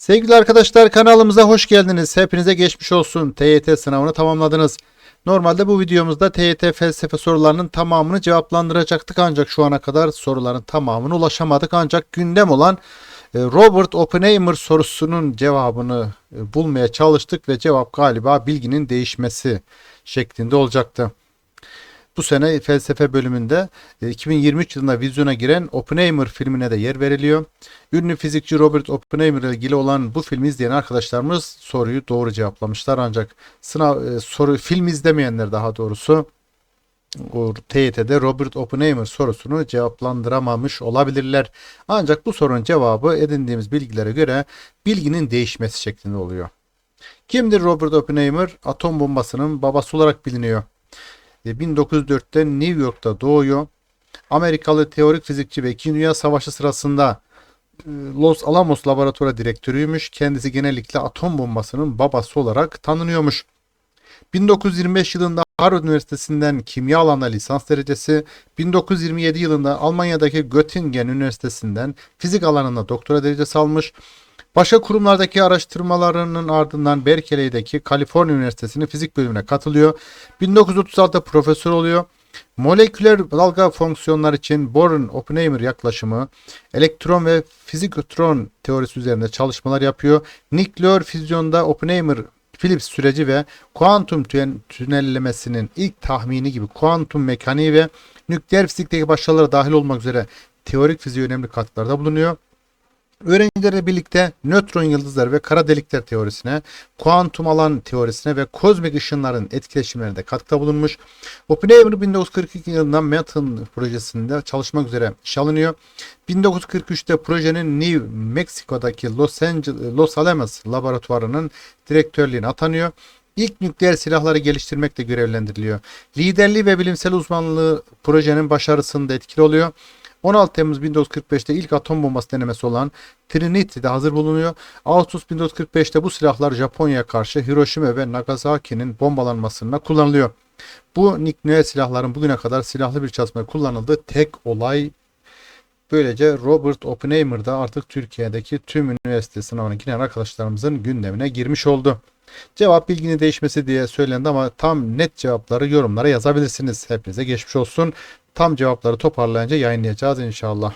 Sevgili arkadaşlar kanalımıza hoş geldiniz. Hepinize geçmiş olsun. TYT sınavını tamamladınız. Normalde bu videomuzda TYT felsefe sorularının tamamını cevaplandıracaktık ancak şu ana kadar soruların tamamına ulaşamadık. Ancak gündem olan e, Robert Oppenheimer sorusunun cevabını e, bulmaya çalıştık ve cevap galiba bilginin değişmesi şeklinde olacaktı. Bu sene felsefe bölümünde e, 2023 yılında vizyona giren Oppenheimer filmine de yer veriliyor. Ünlü fizikçi Robert Oppenheimer ile ilgili olan bu filmi izleyen arkadaşlarımız soruyu doğru cevaplamışlar ancak sınav e, soru film izlemeyenler daha doğrusu o TYT'de Robert Oppenheimer sorusunu cevaplandıramamış olabilirler. Ancak bu sorunun cevabı edindiğimiz bilgilere göre bilginin değişmesi şeklinde oluyor. Kimdir Robert Oppenheimer? Atom bombasının babası olarak biliniyor. E, 1904'te New York'ta doğuyor. Amerikalı teorik fizikçi ve 2. Dünya Savaşı sırasında e, Los Alamos laboratuvarı direktörüymüş. Kendisi genellikle atom bombasının babası olarak tanınıyormuş. 1925 yılında Harvard Üniversitesi'nden kimya alanında lisans derecesi, 1927 yılında Almanya'daki Göttingen Üniversitesi'nden fizik alanında doktora derecesi almış. Başka kurumlardaki araştırmalarının ardından Berkeley'deki Kaliforniya Üniversitesi'nin fizik bölümüne katılıyor. 1936'da profesör oluyor. Moleküler dalga fonksiyonlar için Bohr-Oppenheimer yaklaşımı, elektron ve fizikotron teorisi üzerinde çalışmalar yapıyor. Nükleer füzyonda Oppenheimer Phillips süreci ve kuantum tün- tünellemesinin ilk tahmini gibi kuantum mekaniği ve nükleer fizikteki başarılara dahil olmak üzere teorik fiziğe önemli katkılarda bulunuyor. Öğrencilerle birlikte nötron yıldızlar ve kara delikler teorisine, kuantum alan teorisine ve kozmik ışınların etkileşimlerine de katkıda bulunmuş. Oppenheimer 1942 yılında Manhattan projesinde çalışmak üzere işe alınıyor. 1943'te projenin New Mexico'daki Los, Angeles, Los Alamos laboratuvarının direktörlüğüne atanıyor. İlk nükleer silahları geliştirmekle görevlendiriliyor. Liderliği ve bilimsel uzmanlığı projenin başarısında etkili oluyor. 16 Temmuz 1945'te ilk atom bombası denemesi olan Trinity'de hazır bulunuyor. Ağustos 1945'te bu silahlar Japonya'ya karşı Hiroşima ve Nagasaki'nin bombalanmasına kullanılıyor. Bu nükleer silahların bugüne kadar silahlı bir çalışmaya kullanıldığı tek olay. Böylece Robert Oppenheimer da artık Türkiye'deki tüm üniversite sınavına giren arkadaşlarımızın gündemine girmiş oldu. Cevap bilginin değişmesi diye söylendi ama tam net cevapları yorumlara yazabilirsiniz. Hepinize geçmiş olsun. Tam cevapları toparlayınca yayınlayacağız inşallah.